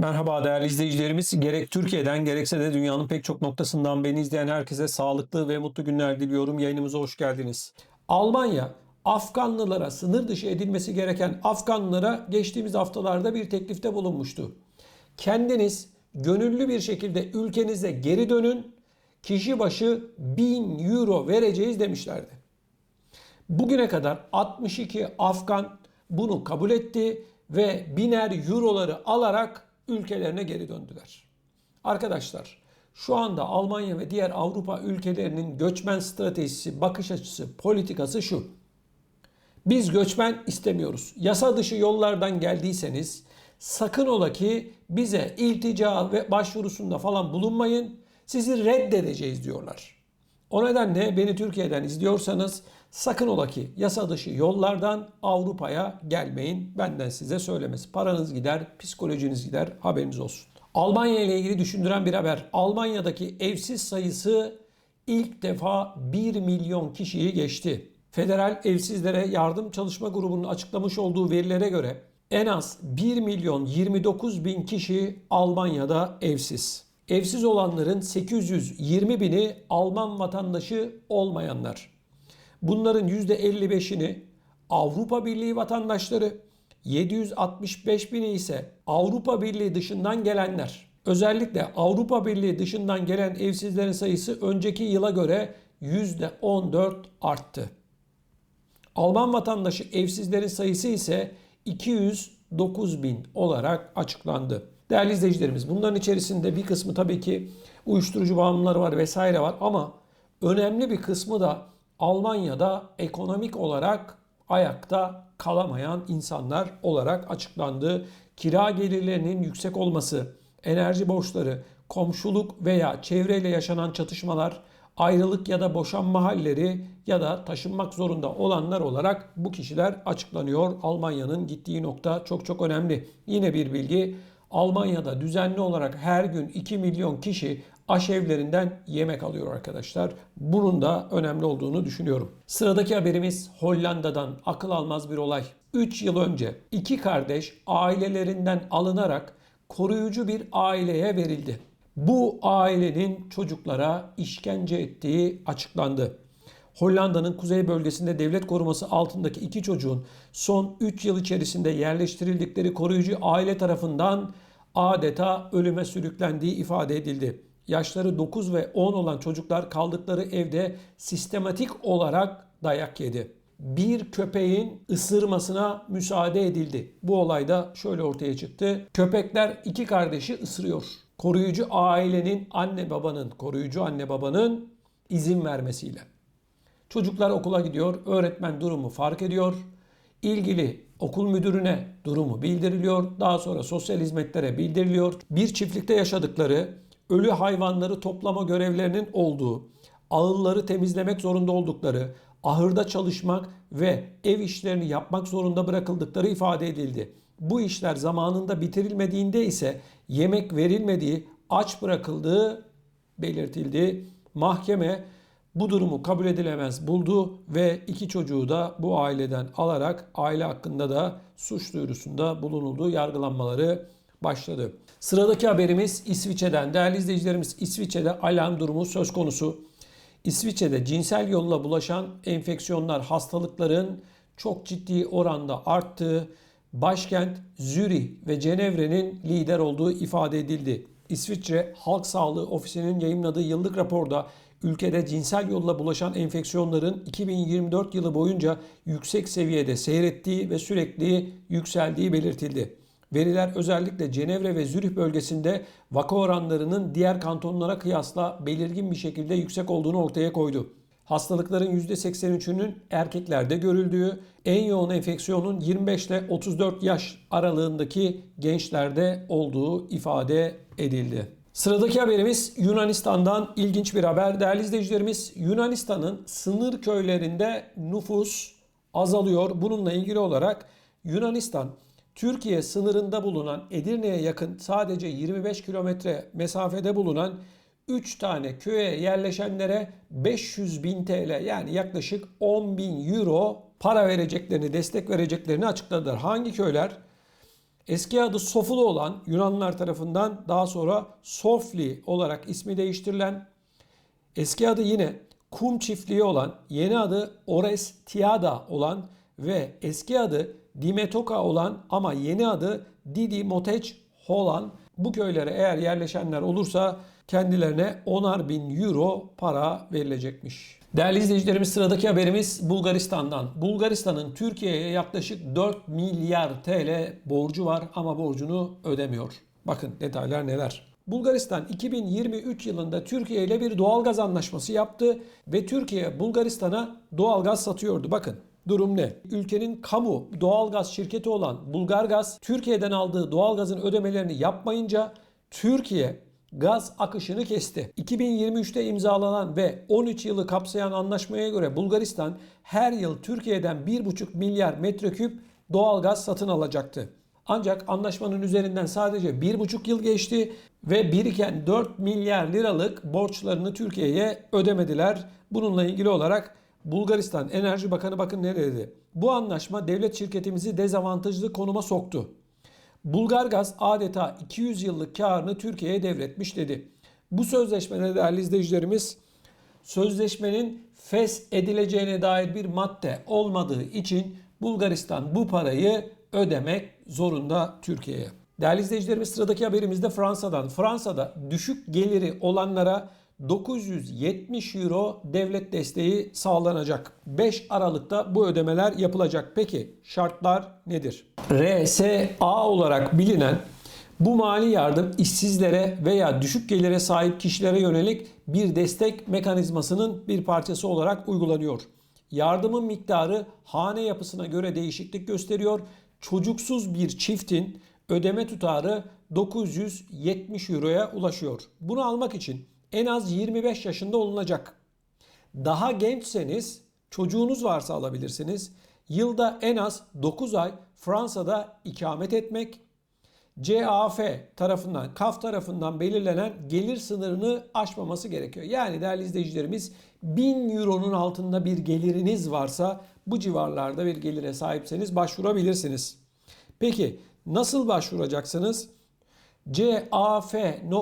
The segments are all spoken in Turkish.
Merhaba değerli izleyicilerimiz. Gerek Türkiye'den gerekse de dünyanın pek çok noktasından beni izleyen herkese sağlıklı ve mutlu günler diliyorum. Yayınımıza hoş geldiniz. Almanya Afganlılara sınır dışı edilmesi gereken Afganlılara geçtiğimiz haftalarda bir teklifte bulunmuştu. Kendiniz gönüllü bir şekilde ülkenize geri dönün. Kişi başı 1000 euro vereceğiz demişlerdi. Bugüne kadar 62 Afgan bunu kabul etti ve biner euroları alarak ülkelerine geri döndüler. Arkadaşlar şu anda Almanya ve diğer Avrupa ülkelerinin göçmen stratejisi, bakış açısı, politikası şu. Biz göçmen istemiyoruz. Yasa dışı yollardan geldiyseniz sakın ola ki bize iltica ve başvurusunda falan bulunmayın. Sizi reddedeceğiz diyorlar. O nedenle beni Türkiye'den izliyorsanız sakın ola ki yasa dışı yollardan Avrupa'ya gelmeyin. Benden size söylemesi. Paranız gider, psikolojiniz gider. Haberiniz olsun. Almanya ile ilgili düşündüren bir haber. Almanya'daki evsiz sayısı ilk defa 1 milyon kişiyi geçti. Federal Evsizlere Yardım Çalışma Grubu'nun açıklamış olduğu verilere göre en az 1 milyon 29 bin kişi Almanya'da evsiz. Evsiz olanların 820 bini Alman vatandaşı olmayanlar. Bunların %55'ini Avrupa Birliği vatandaşları, 765 bini ise Avrupa Birliği dışından gelenler. Özellikle Avrupa Birliği dışından gelen evsizlerin sayısı önceki yıla göre %14 arttı. Alman vatandaşı evsizlerin sayısı ise 209 bin olarak açıklandı. Değerli izleyicilerimiz bunların içerisinde bir kısmı tabii ki uyuşturucu bağımlıları var vesaire var ama önemli bir kısmı da Almanya'da ekonomik olarak ayakta kalamayan insanlar olarak açıklandı. Kira gelirlerinin yüksek olması, enerji borçları, komşuluk veya çevreyle yaşanan çatışmalar, ayrılık ya da boşanma halleri ya da taşınmak zorunda olanlar olarak bu kişiler açıklanıyor. Almanya'nın gittiği nokta çok çok önemli. Yine bir bilgi Almanya'da düzenli olarak her gün 2 milyon kişi aşevlerinden yemek alıyor arkadaşlar. Bunun da önemli olduğunu düşünüyorum. Sıradaki haberimiz Hollanda'dan akıl almaz bir olay. 3 yıl önce iki kardeş ailelerinden alınarak koruyucu bir aileye verildi. Bu ailenin çocuklara işkence ettiği açıklandı. Hollanda'nın kuzey bölgesinde devlet koruması altındaki iki çocuğun son 3 yıl içerisinde yerleştirildikleri koruyucu aile tarafından adeta ölüme sürüklendiği ifade edildi. Yaşları 9 ve 10 olan çocuklar kaldıkları evde sistematik olarak dayak yedi. Bir köpeğin ısırmasına müsaade edildi. Bu olayda şöyle ortaya çıktı. Köpekler iki kardeşi ısırıyor. Koruyucu ailenin anne babanın, koruyucu anne babanın izin vermesiyle. Çocuklar okula gidiyor, öğretmen durumu fark ediyor. İlgili okul müdürüne durumu bildiriliyor. Daha sonra sosyal hizmetlere bildiriliyor. Bir çiftlikte yaşadıkları ölü hayvanları toplama görevlerinin olduğu, ağılları temizlemek zorunda oldukları, ahırda çalışmak ve ev işlerini yapmak zorunda bırakıldıkları ifade edildi. Bu işler zamanında bitirilmediğinde ise yemek verilmediği, aç bırakıldığı belirtildi. Mahkeme bu durumu kabul edilemez buldu ve iki çocuğu da bu aileden alarak aile hakkında da suç duyurusunda bulunulduğu yargılanmaları başladı. Sıradaki haberimiz İsviçre'den. Değerli izleyicilerimiz İsviçre'de alarm durumu söz konusu. İsviçre'de cinsel yolla bulaşan enfeksiyonlar, hastalıkların çok ciddi oranda arttığı, başkent Zürih ve Cenevre'nin lider olduğu ifade edildi. İsviçre Halk Sağlığı Ofisi'nin yayınladığı yıllık raporda ülkede cinsel yolla bulaşan enfeksiyonların 2024 yılı boyunca yüksek seviyede seyrettiği ve sürekli yükseldiği belirtildi. Veriler özellikle Cenevre ve Zürih bölgesinde vaka oranlarının diğer kantonlara kıyasla belirgin bir şekilde yüksek olduğunu ortaya koydu. Hastalıkların %83'ünün erkeklerde görüldüğü, en yoğun enfeksiyonun 25 ile 34 yaş aralığındaki gençlerde olduğu ifade edildi. Sıradaki haberimiz Yunanistan'dan ilginç bir haber. Değerli izleyicilerimiz Yunanistan'ın sınır köylerinde nüfus azalıyor. Bununla ilgili olarak Yunanistan Türkiye sınırında bulunan Edirne'ye yakın sadece 25 kilometre mesafede bulunan 3 tane köye yerleşenlere 500 bin TL yani yaklaşık 10 bin euro para vereceklerini, destek vereceklerini açıkladılar. Hangi köyler? Eski adı Sofulu olan Yunanlılar tarafından daha sonra Sofli olarak ismi değiştirilen, eski adı yine Kum çiftliği olan, yeni adı Orestiada olan ve eski adı Dimetoka olan ama yeni adı Didi Moteç olan bu köylere eğer yerleşenler olursa kendilerine 10'ar bin euro para verilecekmiş. Değerli izleyicilerimiz sıradaki haberimiz Bulgaristan'dan. Bulgaristan'ın Türkiye'ye yaklaşık 4 milyar TL borcu var ama borcunu ödemiyor. Bakın detaylar neler. Bulgaristan 2023 yılında Türkiye ile bir doğalgaz anlaşması yaptı ve Türkiye Bulgaristan'a doğalgaz satıyordu. Bakın Durum ne? Ülkenin kamu doğalgaz şirketi olan Bulgargaz Türkiye'den aldığı doğalgazın ödemelerini yapmayınca Türkiye gaz akışını kesti. 2023'te imzalanan ve 13 yılı kapsayan anlaşmaya göre Bulgaristan her yıl Türkiye'den 1,5 milyar metreküp doğalgaz satın alacaktı. Ancak anlaşmanın üzerinden sadece 1,5 yıl geçti ve biriken 4 milyar liralık borçlarını Türkiye'ye ödemediler. Bununla ilgili olarak Bulgaristan Enerji Bakanı bakın ne dedi. Bu anlaşma devlet şirketimizi dezavantajlı konuma soktu. Bulgargaz adeta 200 yıllık karını Türkiye'ye devretmiş dedi. Bu sözleşmede değerli izleyicilerimiz sözleşmenin fes edileceğine dair bir madde olmadığı için Bulgaristan bu parayı ödemek zorunda Türkiye'ye. Değerli izleyicilerimiz sıradaki haberimiz de Fransa'dan. Fransa'da düşük geliri olanlara 970 euro devlet desteği sağlanacak. 5 Aralık'ta bu ödemeler yapılacak. Peki şartlar nedir? RSA olarak bilinen bu mali yardım işsizlere veya düşük gelire sahip kişilere yönelik bir destek mekanizmasının bir parçası olarak uygulanıyor. Yardımın miktarı hane yapısına göre değişiklik gösteriyor. Çocuksuz bir çiftin ödeme tutarı 970 euroya ulaşıyor. Bunu almak için en az 25 yaşında olunacak. Daha gençseniz çocuğunuz varsa alabilirsiniz. Yılda en az 9 ay Fransa'da ikamet etmek, CAF tarafından, KAF tarafından belirlenen gelir sınırını aşmaması gerekiyor. Yani değerli izleyicilerimiz 1000 euronun altında bir geliriniz varsa bu civarlarda bir gelire sahipseniz başvurabilirsiniz. Peki nasıl başvuracaksınız? caf.fr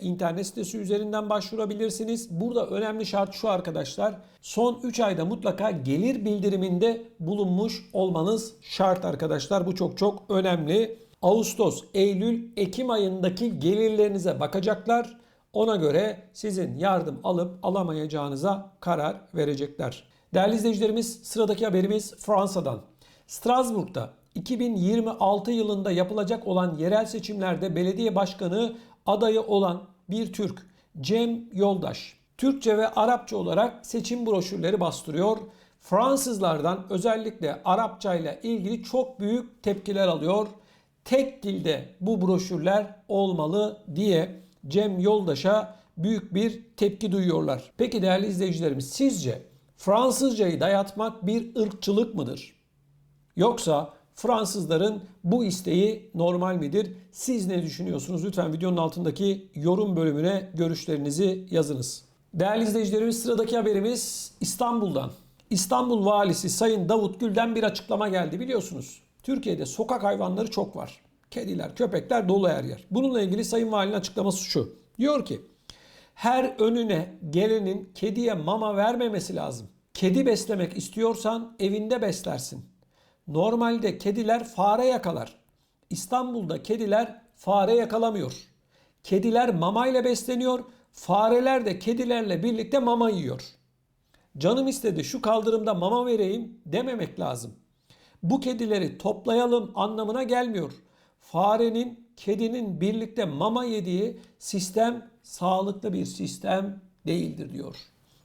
internet sitesi üzerinden başvurabilirsiniz. Burada önemli şart şu arkadaşlar. Son 3 ayda mutlaka gelir bildiriminde bulunmuş olmanız şart arkadaşlar. Bu çok çok önemli. Ağustos, Eylül, Ekim ayındaki gelirlerinize bakacaklar. Ona göre sizin yardım alıp alamayacağınıza karar verecekler. Değerli izleyicilerimiz sıradaki haberimiz Fransa'dan. Strasbourg'da 2026 yılında yapılacak olan yerel seçimlerde belediye başkanı adayı olan bir Türk Cem Yoldaş Türkçe ve Arapça olarak seçim broşürleri bastırıyor. Fransızlardan özellikle Arapça ile ilgili çok büyük tepkiler alıyor. Tek dilde bu broşürler olmalı diye Cem Yoldaş'a büyük bir tepki duyuyorlar. Peki değerli izleyicilerimiz sizce Fransızcayı dayatmak bir ırkçılık mıdır? Yoksa Fransızların bu isteği normal midir? Siz ne düşünüyorsunuz? Lütfen videonun altındaki yorum bölümüne görüşlerinizi yazınız. Değerli izleyicilerimiz sıradaki haberimiz İstanbul'dan. İstanbul Valisi Sayın Davut Gül'den bir açıklama geldi biliyorsunuz. Türkiye'de sokak hayvanları çok var. Kediler, köpekler dolu her yer. Bununla ilgili Sayın Valinin açıklaması şu. Diyor ki her önüne gelenin kediye mama vermemesi lazım. Kedi beslemek istiyorsan evinde beslersin. Normalde kediler fare yakalar. İstanbul'da kediler fare yakalamıyor. Kediler mama ile besleniyor. Fareler de kedilerle birlikte mama yiyor. Canım istedi şu kaldırımda mama vereyim dememek lazım. Bu kedileri toplayalım anlamına gelmiyor. Farenin, kedinin birlikte mama yediği sistem sağlıklı bir sistem değildir diyor.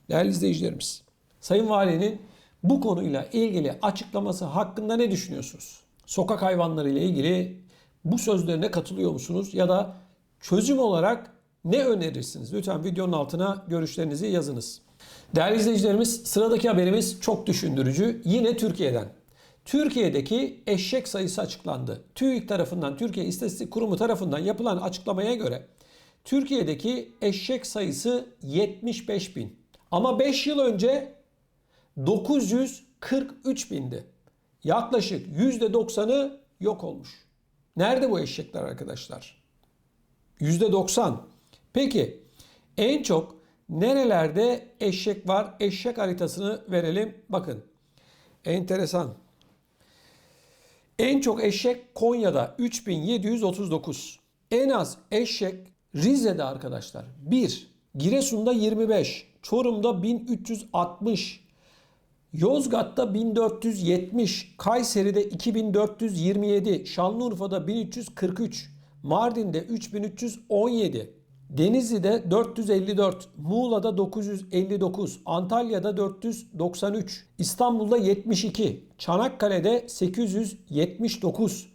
Değerli izleyicilerimiz, Sayın Valinin bu konuyla ilgili açıklaması hakkında ne düşünüyorsunuz? Sokak hayvanları ile ilgili bu sözlerine katılıyor musunuz? Ya da çözüm olarak ne önerirsiniz? Lütfen videonun altına görüşlerinizi yazınız. Değerli izleyicilerimiz sıradaki haberimiz çok düşündürücü. Yine Türkiye'den. Türkiye'deki eşek sayısı açıklandı. TÜİK tarafından, Türkiye İstatistik Kurumu tarafından yapılan açıklamaya göre Türkiye'deki eşek sayısı 75 bin. Ama 5 yıl önce 943 bindi. Yaklaşık %90'ı yok olmuş. Nerede bu eşekler arkadaşlar? %90. Peki en çok nerelerde eşek var? Eşek haritasını verelim. Bakın. Enteresan. En çok eşek Konya'da 3739. En az eşek Rize'de arkadaşlar 1. Giresun'da 25. Çorum'da 1360. Yozgat'ta 1470, Kayseri'de 2427, Şanlıurfa'da 1343, Mardin'de 3317, Denizli'de 454, Muğla'da 959, Antalya'da 493, İstanbul'da 72, Çanakkale'de 879,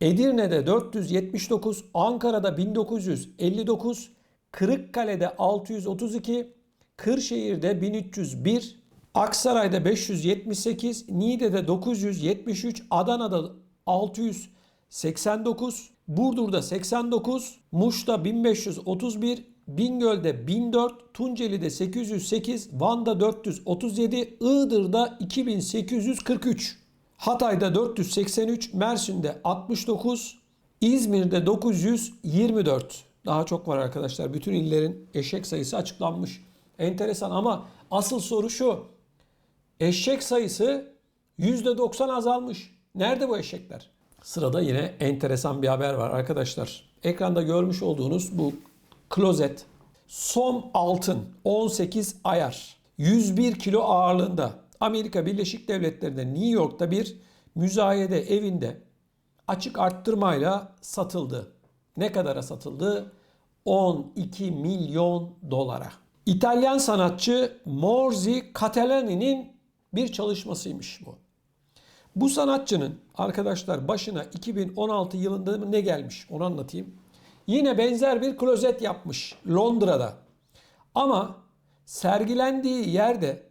Edirne'de 479, Ankara'da 1959, Kırıkkale'de 632, Kırşehir'de 1301, Aksaray'da 578, Niğde'de 973, Adana'da 689, Burdur'da 89, Muş'ta 1531, Bingöl'de 1004, Tunceli'de 808, Van'da 437, Iğdır'da 2843, Hatay'da 483, Mersin'de 69, İzmir'de 924. Daha çok var arkadaşlar. Bütün illerin eşek sayısı açıklanmış. Enteresan ama asıl soru şu. Eşek sayısı %90 azalmış. Nerede bu eşekler? Sırada yine enteresan bir haber var arkadaşlar. Ekranda görmüş olduğunuz bu klozet som altın 18 ayar 101 kilo ağırlığında Amerika Birleşik Devletleri'nde New York'ta bir müzayede evinde açık arttırmayla satıldı. Ne kadara satıldı? 12 milyon dolara. İtalyan sanatçı Morzi Catalani'nin bir çalışmasıymış bu. Bu sanatçının arkadaşlar başına 2016 yılında ne gelmiş onu anlatayım. Yine benzer bir klozet yapmış Londra'da. Ama sergilendiği yerde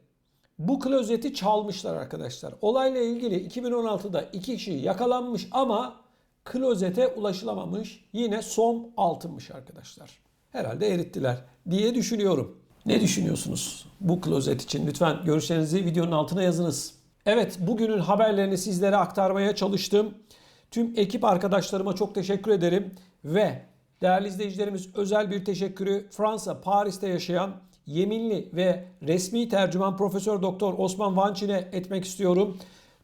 bu klozeti çalmışlar arkadaşlar. Olayla ilgili 2016'da iki kişi yakalanmış ama klozete ulaşılamamış. Yine som altınmış arkadaşlar. Herhalde erittiler diye düşünüyorum. Ne düşünüyorsunuz bu klozet için? Lütfen görüşlerinizi videonun altına yazınız. Evet bugünün haberlerini sizlere aktarmaya çalıştım. Tüm ekip arkadaşlarıma çok teşekkür ederim. Ve değerli izleyicilerimiz özel bir teşekkürü Fransa, Paris'te yaşayan yeminli ve resmi tercüman Profesör Doktor Osman Vançin'e etmek istiyorum.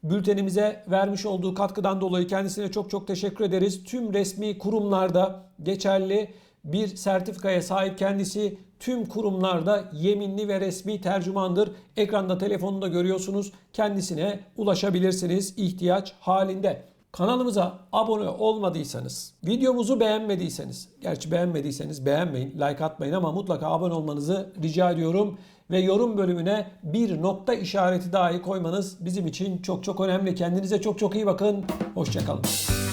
Bültenimize vermiş olduğu katkıdan dolayı kendisine çok çok teşekkür ederiz. Tüm resmi kurumlarda geçerli bir sertifikaya sahip kendisi tüm kurumlarda yeminli ve resmi tercümandır. Ekranda telefonunda görüyorsunuz. Kendisine ulaşabilirsiniz ihtiyaç halinde. Kanalımıza abone olmadıysanız, videomuzu beğenmediyseniz, gerçi beğenmediyseniz beğenmeyin, like atmayın ama mutlaka abone olmanızı rica ediyorum. Ve yorum bölümüne bir nokta işareti dahi koymanız bizim için çok çok önemli. Kendinize çok çok iyi bakın. Hoşçakalın.